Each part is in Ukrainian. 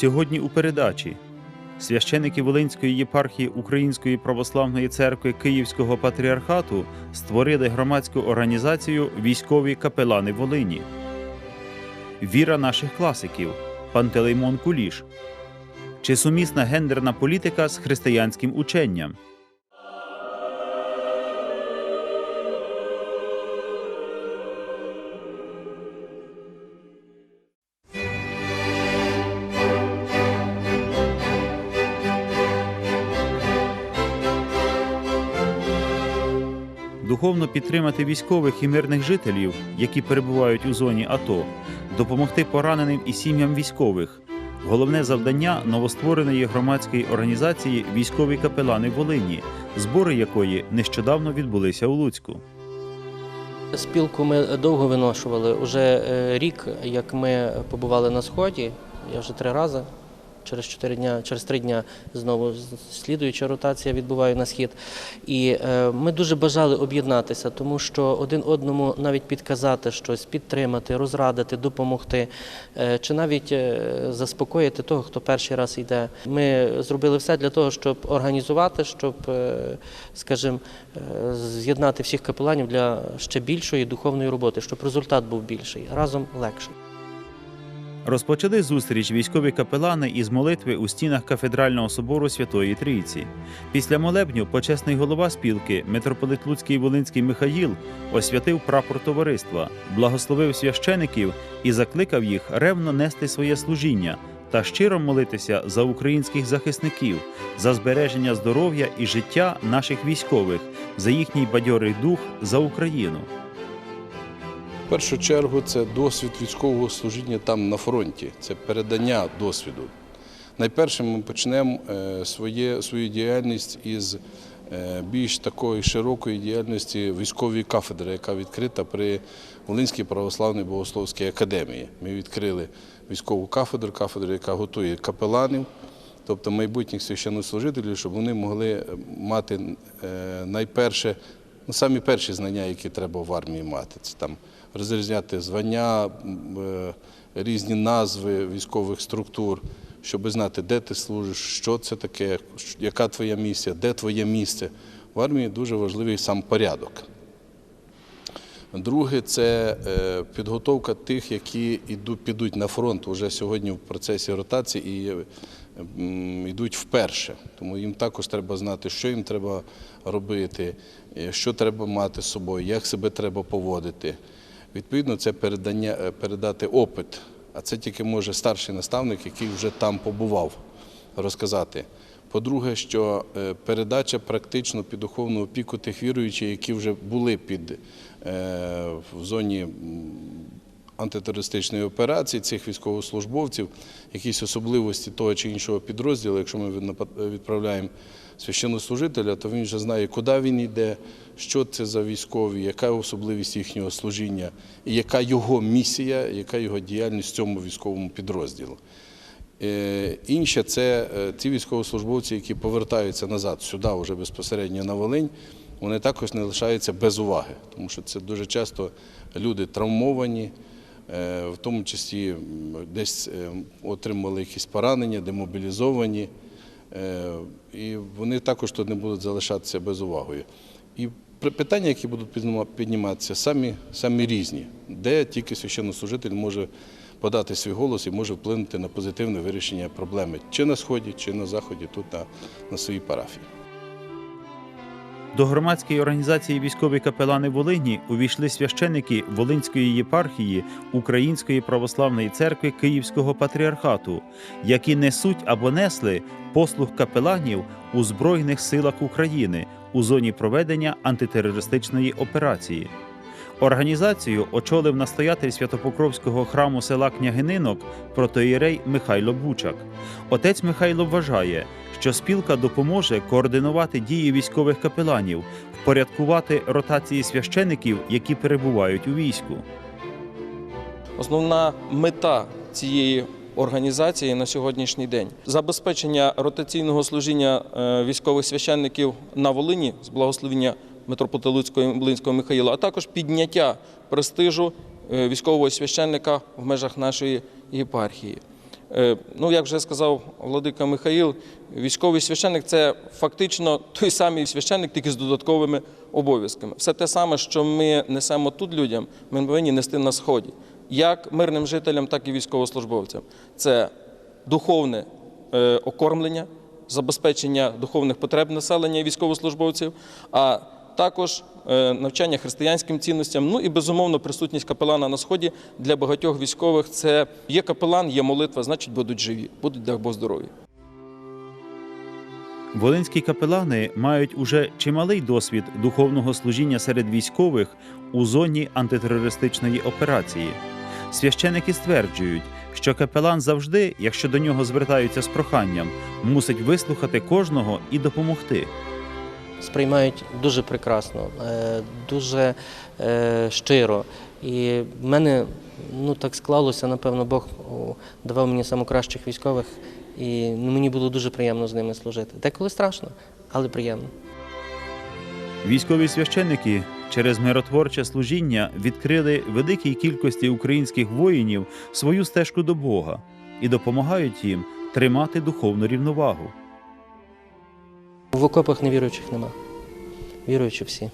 Сьогодні у передачі священики Волинської єпархії Української православної церкви Київського патріархату створили громадську організацію Військові капелани Волині. Віра наших класиків Пантелеймон Куліш. Чи сумісна гендерна політика з християнським ученням? Духовно підтримати військових і мирних жителів, які перебувають у зоні АТО, допомогти пораненим і сім'ям військових. Головне завдання новоствореної громадської організації Військові капелани Волині, збори якої нещодавно відбулися у Луцьку. Спілку ми довго виношували. Уже е, рік, як ми побували на сході, я вже три рази. Через чотири дня, через три дня знову слідуюча ротація відбуває на схід. І е, ми дуже бажали об'єднатися, тому що один одному навіть підказати щось, підтримати, розрадити, допомогти, е, чи навіть е, заспокоїти того, хто перший раз йде. Ми зробили все для того, щоб організувати, щоб, скажімо, з'єднати всіх капеланів для ще більшої духовної роботи, щоб результат був більший, разом легше. Розпочали зустріч військові капелани із молитви у стінах кафедрального собору Святої Трійці. Після молебню почесний голова спілки, митрополит Луцький Волинський Михаїл, освятив прапор товариства, благословив священиків і закликав їх ревно нести своє служіння та щиро молитися за українських захисників, за збереження здоров'я і життя наших військових, за їхній бадьорий дух за Україну. Першу чергу це досвід військового служіння там на фронті, це передання досвіду. Найперше ми почнемо е, свою діяльність із е, більш такої широкої діяльності військової кафедри, яка відкрита при Волинській православній богословській академії. Ми відкрили військову кафедру, кафедру, яка готує капеланів, тобто майбутніх священнослужителів, щоб вони могли е, мати найперше, ну, самі перші знання, які треба в армії мати. Це там розрізняти звання, е, різні назви військових структур, щоб знати, де ти служиш, що це таке, яка твоя місія, де твоє місце. В армії дуже важливий сам порядок. Друге це е, підготовка тих, які підуть на фронт вже сьогодні в процесі ротації і е, йдуть вперше. Тому їм також треба знати, що їм треба робити, що треба мати з собою, як себе треба поводити. Відповідно, це передання, е, передати опит, а це тільки може старший наставник, який вже там побував, розказати. По-друге, що е, передача практично під духовну опіку тих віруючих, які вже були під е, в зоні антитерористичної операції, цих військовослужбовців, якісь особливості того чи іншого підрозділу, якщо ми відправляємо священнослужителя, то він вже знає, куди він йде, що це за військові, яка особливість їхнього служіння, і яка його місія, яка його діяльність в цьому військовому підрозділу. Е, Інше це е, ті військовослужбовці, які повертаються назад сюди, вже безпосередньо на Волинь, вони також не лишаються без уваги, тому що це дуже часто люди травмовані, е, в тому числі десь отримали якісь поранення, демобілізовані, і вони також тут не будуть залишатися без уваги. І питання, які будуть підніматися, самі, самі різні, де тільки священнослужитель може подати свій голос і може вплинути на позитивне вирішення проблеми чи на сході, чи на заході, тут на, на своїй парафії. До громадської організації військові капелани Волині увійшли священики Волинської єпархії Української православної церкви Київського патріархату, які несуть або несли послуг капеланів у Збройних силах України у зоні проведення антитерористичної операції. Організацію очолив настоятель Святопокровського храму села Княгининок протоїрей Михайло Бучак. Отець Михайло вважає, що спілка допоможе координувати дії військових капеланів, впорядкувати ротації священиків, які перебувають у війську. Основна мета цієї організації на сьогоднішній день забезпечення ротаційного служіння е, військових священників на Волині з благословення митрополита Луцького і Михаїла, а також підняття престижу е, військового священника в межах нашої єпархії. Е, Ну, як вже сказав владика Михаїл, військовий священник це фактично той самий священник, тільки з додатковими обов'язками. Все те саме, що ми несемо тут людям, ми повинні нести на сході, як мирним жителям, так і військовослужбовцям. Це духовне е, окормлення, забезпечення духовних потреб населення і військовослужбовців, а також е, навчання християнським цінностям. Ну і безумовно присутність капелана на сході для багатьох військових це є капелан, є молитва, значить будуть живі, будуть дай Бог здорові. Волинські капелани мають уже чималий досвід духовного служіння серед військових у зоні антитерористичної операції. Священики стверджують, що капелан завжди, якщо до нього звертаються з проханням, мусить вислухати кожного і допомогти. Сприймають дуже прекрасно, е, дуже е, щиро. І в мене ну, так склалося, напевно, Бог давав мені найкращих військових, і ну, мені було дуже приємно з ними служити. Деколи страшно, але приємно. Військові священники через миротворче служіння відкрили великій кількості українських воїнів свою стежку до Бога і допомагають їм тримати духовну рівновагу. В окопах невіруючих нема. Віруючі всі.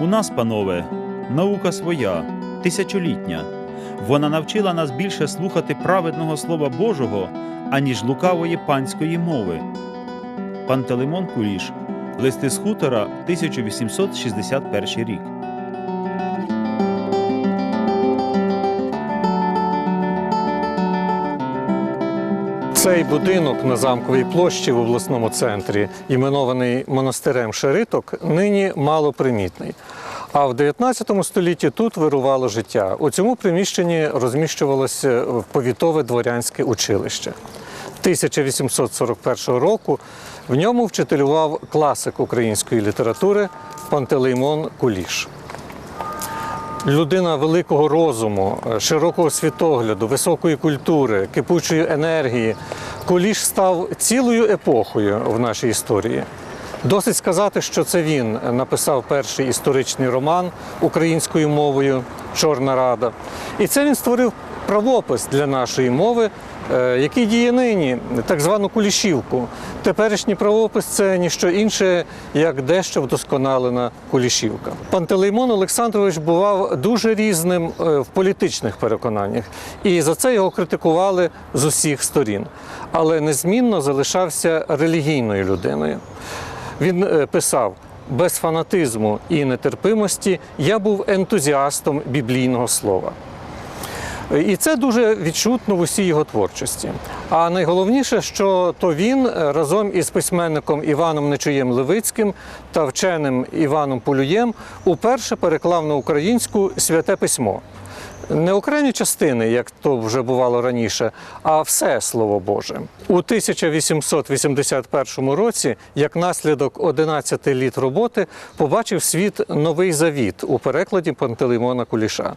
У нас, панове, наука своя, тисячолітня. Вона навчила нас більше слухати праведного Слова Божого, аніж лукавої панської мови. Пантелеймон Куліш. Листи з хутора, 1861 рік. Цей будинок на замковій площі в обласному центрі, іменований монастирем Шериток, нині малопримітний. А в 19 столітті тут вирувало життя. У цьому приміщенні розміщувалося повітове дворянське училище. 1841 року в ньому вчителював класик української літератури Пантелеймон Куліш. Людина великого розуму, е, широкого світогляду, високої культури, кипучої енергії. Куліш став цілою епохою в нашій історії. Досить сказати, що це він написав перший історичний роман українською мовою Чорна Рада. І це він створив правопис для нашої мови, який діє нині, так звану кулішівку. Теперішній правопис це ніщо інше, як дещо вдосконалена кулішівка. Пантелеймон Олександрович бував дуже різним е, в політичних переконаннях, і за це його критикували з усіх сторін. Але незмінно залишався релігійною людиною. Він е, писав. Без фанатизму і нетерпимості я був ентузіастом біблійного слова. І це дуже відчутно в усій його творчості. А найголовніше, що то він е, разом із письменником Іваном Нечуєм Левицьким та вченим Іваном Полюєм уперше переклав на українську святе письмо. Не окремі частини, як то вже бувало раніше, а все слово Боже. У 1881 році, як наслідок 11 літ роботи, побачив світ новий завіт у перекладі Пантелеймона Куліша.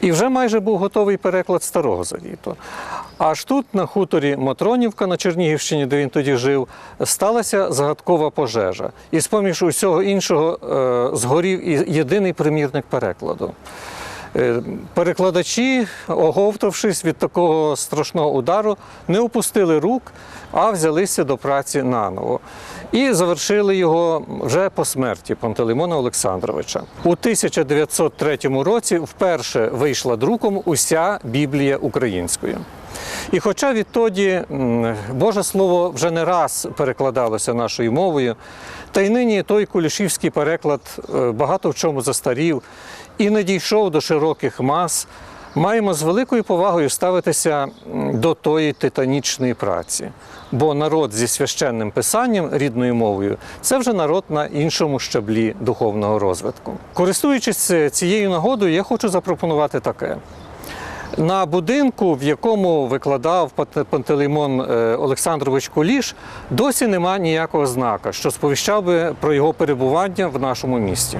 І вже майже був готовий переклад старого завіту. Аж тут, на хуторі Матронівка на Чернігівщині, де він тоді жив, сталася загадкова пожежа. І з-поміж усього іншого е, згорів єдиний примірник перекладу. Е, Перекладачі, оговтавшись від такого страшного удару, не опустили рук, а взялися до праці наново. І завершили його вже по смерті Пантелеймона Олександровича. У 1903 році вперше вийшла друком уся Біблія українською. І хоча відтоді Боже Слово вже не раз перекладалося нашою мовою, та й нині той кулішівський переклад е, багато в чому застарів і не дійшов до широких мас, маємо з великою повагою ставитися до тої титанічної праці. Бо народ зі священним писанням рідною мовою це вже народ на іншому щаблі духовного розвитку. Користуючись е, цією нагодою, я хочу запропонувати таке. На будинку, в якому викладав Пантелеймон е, Олександрович Куліш, досі нема ніякого знака, що сповіщав би про його перебування в нашому місті.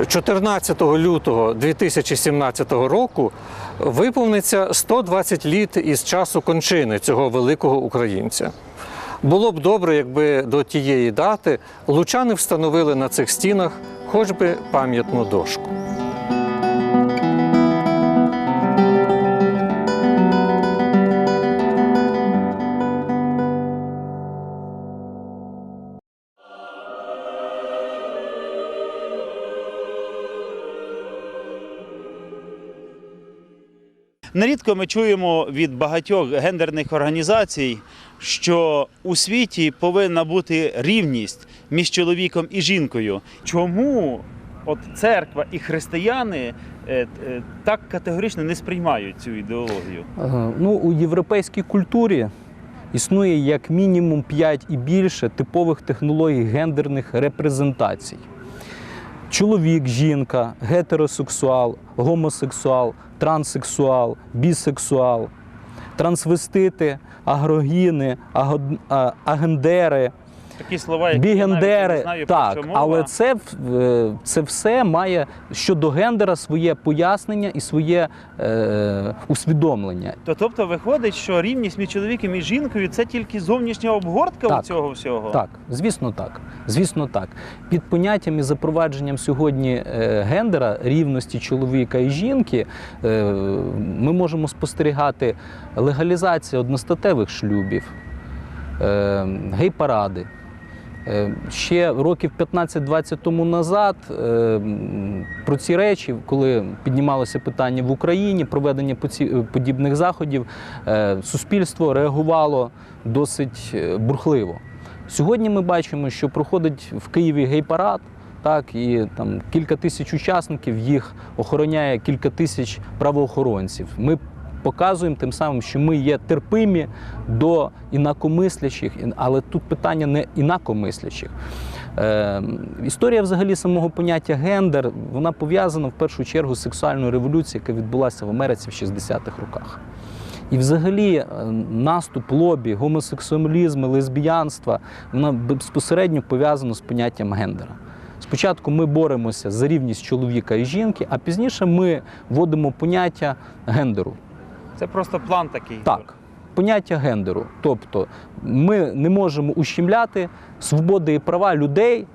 Е, 14 лютого 2017 року виповниться 120 літ із часу кончини цього великого українця. Було б добре, якби до тієї дати лучани встановили на цих стінах хоч би пам'ятну дошку. Нерідко ми чуємо від багатьох гендерних організацій, що у світі повинна бути рівність між чоловіком і жінкою. Чому от церква і християни е, е, так категорично не сприймають цю ідеологію? Ну, у європейській культурі існує як мінімум 5 і більше типових технологій гендерних репрезентацій. Чоловік, жінка, гетеросексуал, гомосексуал, транссексуал, бісексуал, трансвестити, агрогіни, агендери, Такі слова, які я навіть Бігендери, не знаю, про так, що мова. але це, е, це все має щодо гендера своє пояснення і своє е, усвідомлення. То, тобто виходить, що рівність між чоловіком і жінкою це тільки зовнішня обгортка у Так. цього всього. Так, звісно, так. Звісно, так. Під поняттям і запровадженням сьогодні е, гендера, рівності чоловіка і жінки, е, ми можемо спостерігати легалізацію одностатевих шлюбів, е, гей-паради. Е, Ще років 15-20 тому назад е, про ці речі, коли піднімалося питання в Україні, проведення подібних заходів, е, суспільство реагувало досить е, бурхливо. Сьогодні ми бачимо, що проходить в Києві гей-парад, так, і там кілька тисяч учасників, їх охороняє кілька тисяч правоохоронців. Ми показуємо тим самим, що ми є терпимі до інакомислячих, але тут питання не інакомислячих. Е, історія взагалі самого поняття гендер вона пов'язана в першу чергу з сексуальною революцією, яка відбулася в Америці в 60-х роках. І взагалі е, наступ лобі, гомосексуалізму, лесбіянства, вона безпосередньо пов'язана з поняттям гендера. Спочатку ми боремося за рівність чоловіка і жінки, а пізніше ми вводимо поняття гендеру. Це просто план такий. Так, поняття гендеру. Тобто ми не можемо ущемляти свободи і права людей,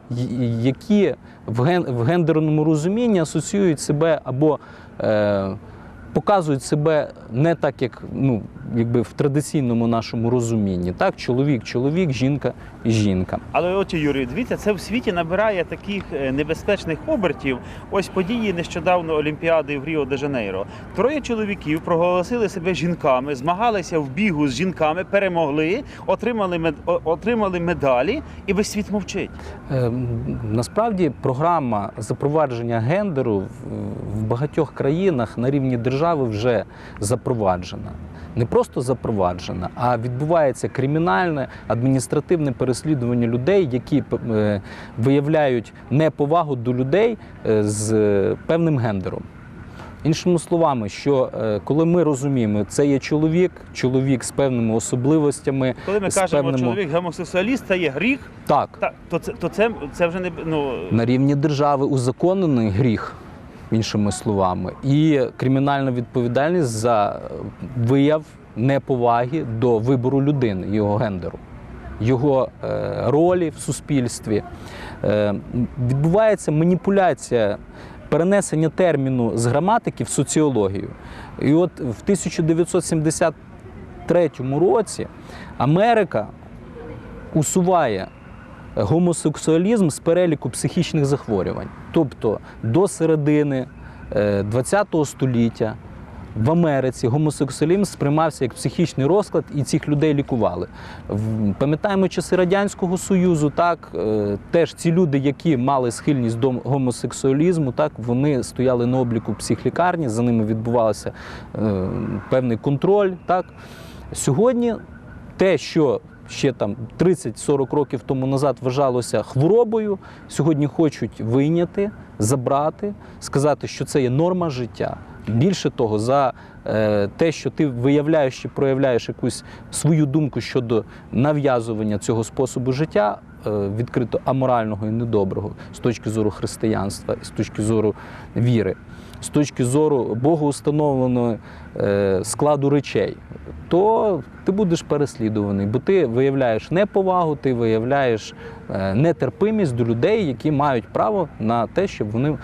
які в ген- в гендерному розумінні асоціюють себе або е, показують себе не так, як ну, якби в традиційному нашому розумінні. Так, чоловік, чоловік, жінка, жінка. Але от Юрій, дивіться, це в світі набирає таких е, небезпечних обертів. Ось події нещодавно Олімпіади в Ріо де Жанейро. Троє чоловіків проголосили себе жінками, змагалися в бігу з жінками, перемогли, отримали мед... отримали медалі, і весь світ мовчить. Е, Насправді програма запровадження гендеру в- в багатьох країнах на рівні держави вже запроваджена. Не просто запроваджена, а відбувається кримінальне адміністративне переслідування людей, які е, виявляють неповагу до людей е, з певним гендером. Іншими словами, що е, коли ми розуміємо, це є чоловік, чоловік з певними особливостями, Коли ми з кажемо, певним- чоловік гомосексуаліст, це є гріх, так, та, то, це, то це, це вже не ну, на рівні держави узаконений гріх, іншими словами, і кримінальна відповідальність за вияв неповаги до вибору людини, його гендеру, його е, ролі в суспільстві. Е, відбувається маніпуляція. Перенесення терміну з граматики в соціологію. І от в 1973 році Америка усуває гомосексуалізм з переліку психічних захворювань. Тобто до середини ХХ століття в Америці гомосексуалізм сприймався як психічний розклад, і цих людей лікували. Пам'ятаємо часи Радянського Союзу, так е, теж ці люди, які мали схильність до гомосексуалізму, так вони стояли на обліку психлікарні, за ними відбувався е, певний контроль. Так. Сьогодні те, що ще там 30-40 років тому назад вважалося хворобою, сьогодні хочуть вийняти, забрати, сказати, що це є норма життя. Більше того, за е, те, що ти виявляєш чи проявляєш якусь свою думку щодо нав'язування цього способу життя, е, відкрито аморального і недоброго з точки зору християнства і з точки зору віри, з точки зору богоустановленого е, складу речей, то ти будеш переслідуваний, бо ти виявляєш неповагу, ти виявляєш е, нетерпимість до людей, які мають право на те, щоб вони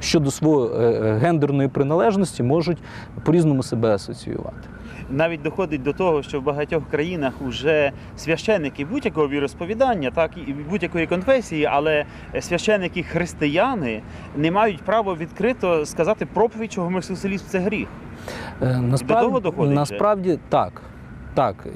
щодо своєї е, гендерної приналежності можуть по-різному себе асоціювати. Навіть доходить до того, що в багатьох країнах вже священники будь-якого віросповідання, так і будь-якої конфесії, але священики християни не мають права відкрито сказати проповідь, що гомосексуалізм це гріх. Насправді, до того доходить насправді так. Так,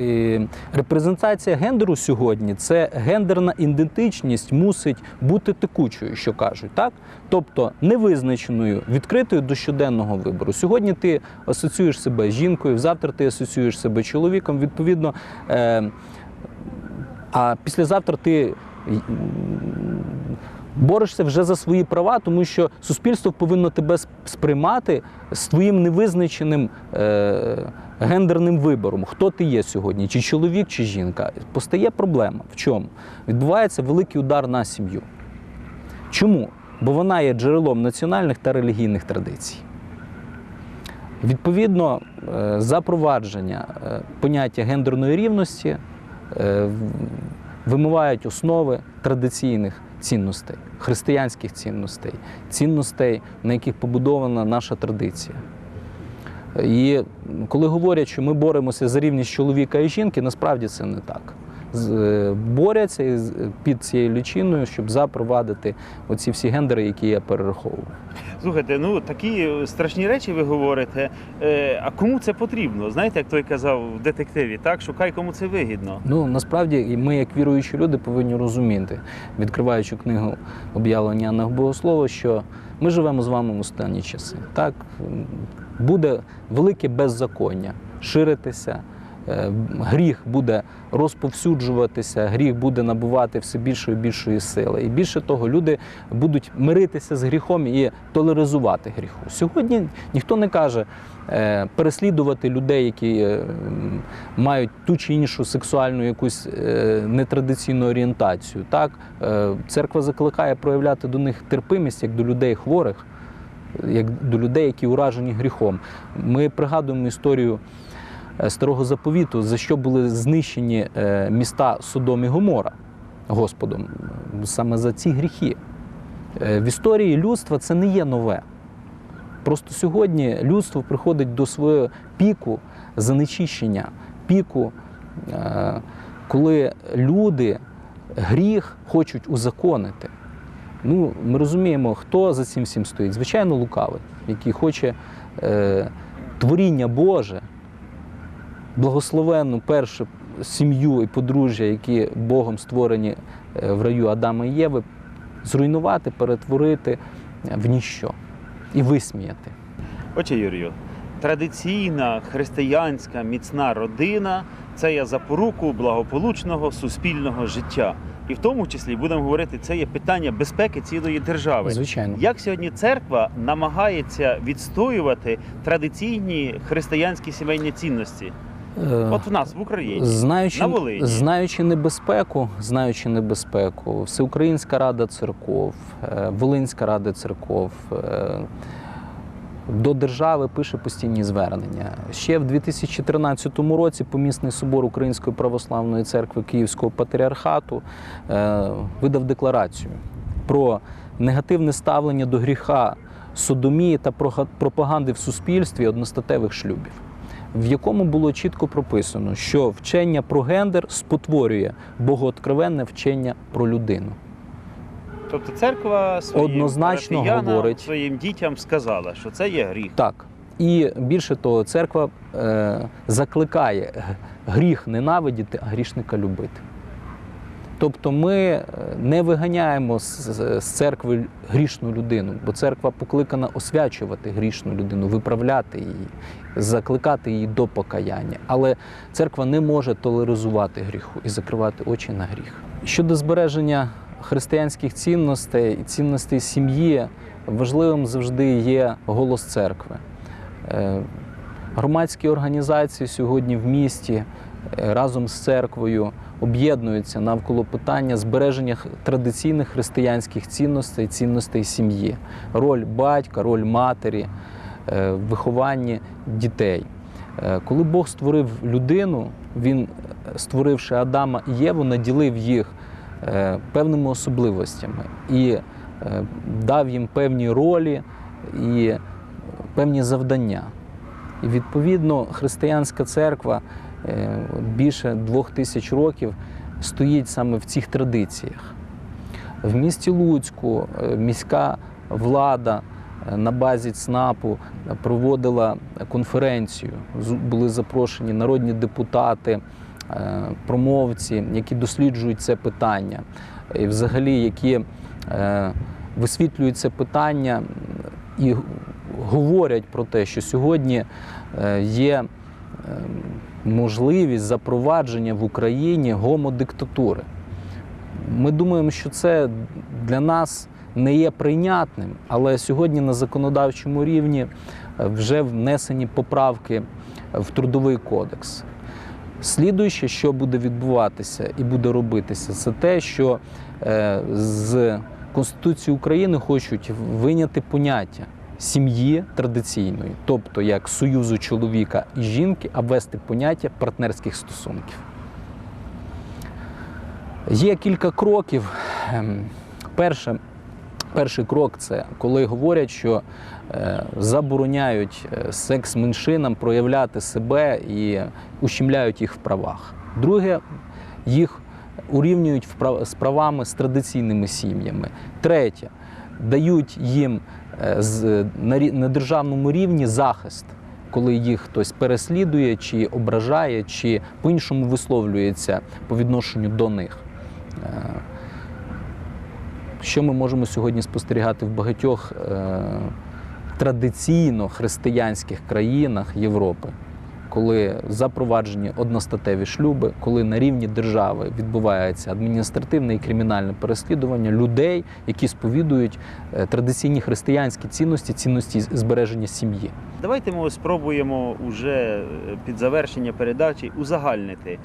репрезентація гендеру сьогодні це гендерна ідентичність мусить бути текучою, що кажуть, так? Тобто невизначеною, відкритою до щоденного вибору. Сьогодні ти асоціюєш себе з жінкою, завтра ти асоціюєш себе чоловіком. Відповідно, е, а післязавтра ти борешся вже за свої права, тому що суспільство повинно тебе сприймати з твоїм невизначеним е, гендерним вибором. Хто ти є сьогодні, чи чоловік, чи жінка. Постає проблема. В чому? Відбувається великий удар на сім'ю. Чому? Бо вона є джерелом національних та релігійних традицій. Відповідно, е, запровадження е, поняття гендерної рівності е, вимивають основи традиційних цінностей, християнських цінностей, цінностей, на яких побудована наша традиція. І коли говорять, що ми боремося за рівність чоловіка і жінки, насправді це не так. Е, Борються під цією лічиною, щоб запровадити оці всі гендери, які я перераховував. Слухайте, ну такі страшні речі ви говорите. Е, а кому це потрібно? Знаєте, як той казав в детективі, так шукай, кому це вигідно. Ну насправді ми, як віруючі люди, повинні розуміти, відкриваючи книгу об'явлення Анна Богослова, що ми живемо з вами в останні часи. Так буде велике беззаконня ширитися. Е, Гріх буде розповсюджуватися, гріх буде набувати все більшої і більшої сили. І більше того, люди будуть миритися з гріхом і толеризувати гріху. Сьогодні ніхто не каже е, переслідувати людей, які е, мають ту чи іншу сексуальну якусь нетрадиційну орієнтацію. Так, церква закликає проявляти до них терпимість як до людей хворих, як до людей, які уражені гріхом. Ми пригадуємо історію старого заповіту, за що були знищені е, міста Содом і Гомора Господом, саме за ці гріхи. Е, В історії людства це не є нове. Просто сьогодні людство приходить до свого піку занечищення, піку, е, коли люди гріх хочуть узаконити. Ну, ми розуміємо, хто за цим всім стоїть. Звичайно, лукавий, який хоче е, творіння Боже, благословенну першу сім'ю і подружжя, які Богом створені е, в раю Адама і Єви, зруйнувати, перетворити в ніщо і висміяти. Отже, Юрію, традиційна християнська міцна родина це є запоруку благополучного суспільного життя. І в тому числі будемо говорити, це є питання безпеки цілої держави. Звичайно. Як сьогодні церква намагається відстоювати традиційні християнські сімейні цінності? Е, От в нас в Україні. Знаючи, на Волині. знаючи небезпеку, знаючи небезпеку, Всеукраїнська рада церков, е, Волинська рада церков е, до держави пише постійні звернення. Ще в 2013 році помісний собор Української православної церкви Київського патріархату видав декларацію про негативне ставлення до гріха содомії та пропаганди в суспільстві одностатевих шлюбів в якому було чітко прописано, що вчення про гендер спотворює богооткровенне вчення про людину. Тобто церква своїм Однозначно говорить. своїм дітям сказала, що це є гріх. Так. І більше того, церква е, закликає гріх ненавидіти, а грішника любити. Тобто ми е, не виганяємо з, церкви грішну людину, бо церква покликана освячувати грішну людину, виправляти її, закликати її до покаяння. Але церква не може толеризувати гріху і закривати очі на гріх. Щодо збереження християнських цінностей і цінностей сім'ї, важливим завжди є голос церкви. Е, Громадські організації сьогодні в місті разом з церквою об'єднуються навколо питання збереження традиційних християнських цінностей, цінностей сім'ї, роль батька, роль матері, е, в вихованні дітей. Е, Коли Бог створив людину, він, е, створивши Адама і Єву, наділив їх певними особливостями і дав їм певні ролі і певні завдання. І відповідно християнська церква більше двох тисяч років стоїть саме в цих традиціях. В місті Луцьку е, міська влада е, на базі ЦНАПу проводила конференцію. Були запрошені народні депутати, е, промовці, які досліджують це питання, і взагалі які е, висвітлюють це питання і говорять про те, що сьогодні е, є е, можливість запровадження в Україні гомодиктатури. Ми думаємо, що це для нас не є прийнятним, але сьогодні на законодавчому рівні е, вже внесені поправки в трудовий кодекс. Слідуюче, що буде відбуватися і буде робитися, це те, що е, з Конституції України хочуть виняти поняття сім'ї традиційної, тобто як союзу чоловіка і жінки, а ввести поняття партнерських стосунків. Є кілька кроків. Ем, Перше, перший крок це коли говорять, що е, забороняють е, секс-меншинам проявляти себе і ущемляють їх в правах. Друге, їх урівнюють з правами з традиційними сім'ями. Третє, дають їм е, на державному рівні захист, коли їх хтось переслідує, чи ображає, чи по-іншому висловлюється по відношенню до них. Е, Що ми можемо сьогодні спостерігати в багатьох е, традиційно християнських країнах Європи, коли запроваджені одностатеві шлюби, коли на рівні держави відбувається адміністративне і кримінальне переслідування людей, які сповідують е, традиційні християнські цінності, цінності збереження сім'ї. Давайте ми спробуємо уже під завершення передачі узагальнити,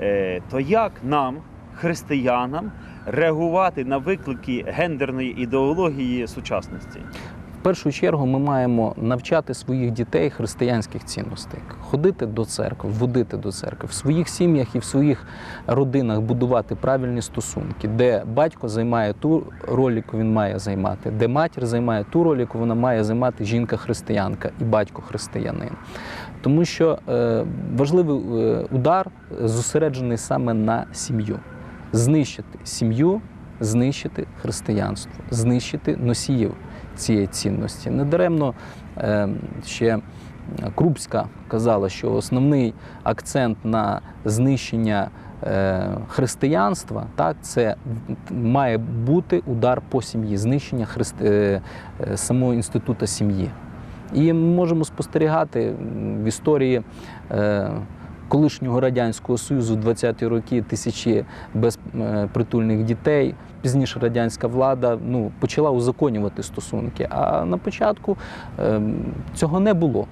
е, то як нам, християнам, реагувати на виклики гендерної ідеології сучасності? Першу чергу ми маємо навчати своїх дітей християнських цінностей, ходити до церкви, водити до церкви, в своїх сім'ях і в своїх родинах будувати правильні стосунки, де батько займає ту роль, яку він має займати, де матір займає ту роль, яку вона має займати жінка-християнка і батько християнин. Тому що е, важливий е, удар зосереджений саме на сім'ю. Знищити сім'ю, знищити християнство, знищити носіїв цієї цінності. Недаремно е, ще Крупська казала, що основний акцент на знищення е, християнства так, це має бути удар по сім'ї, знищення христи, е, самого інституту сім'ї. І ми можемо спостерігати в історії. Е, Колишнього радянського союзу 20-ті роки тисячі безпритульних дітей. Пізніше радянська влада ну, почала узаконювати стосунки. А на початку ем, цього не було.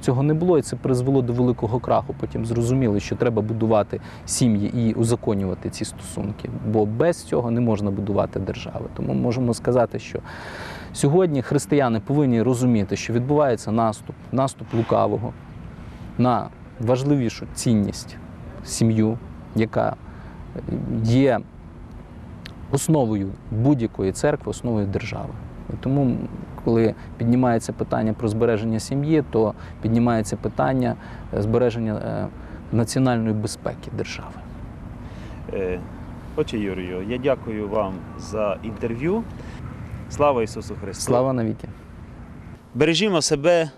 Цього не було, і це призвело до великого краху. Потім зрозуміли, що треба будувати сім'ї і узаконювати ці стосунки, бо без цього не можна будувати держави. Тому можемо сказати, що сьогодні християни повинні розуміти, що відбувається наступ, наступ лукавого на важливішу цінність сім'ю, яка є основою будь-якої церкви, основою держави. І тому, коли піднімається питання про збереження сім'ї, то піднімається питання е, збереження е, національної безпеки держави. Е, Отче Юрію, я дякую вам за інтерв'ю. Слава Ісусу Христу! Слава навіки! Бережімо себе,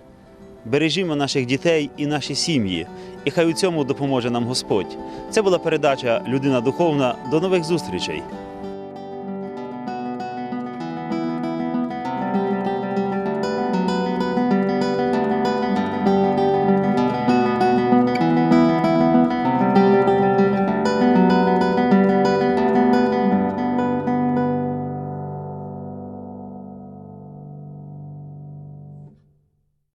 бережімо наших дітей і наші сім'ї. І хай у цьому допоможе нам Господь. Це була передача Людина Духовна. До нових зустрічей.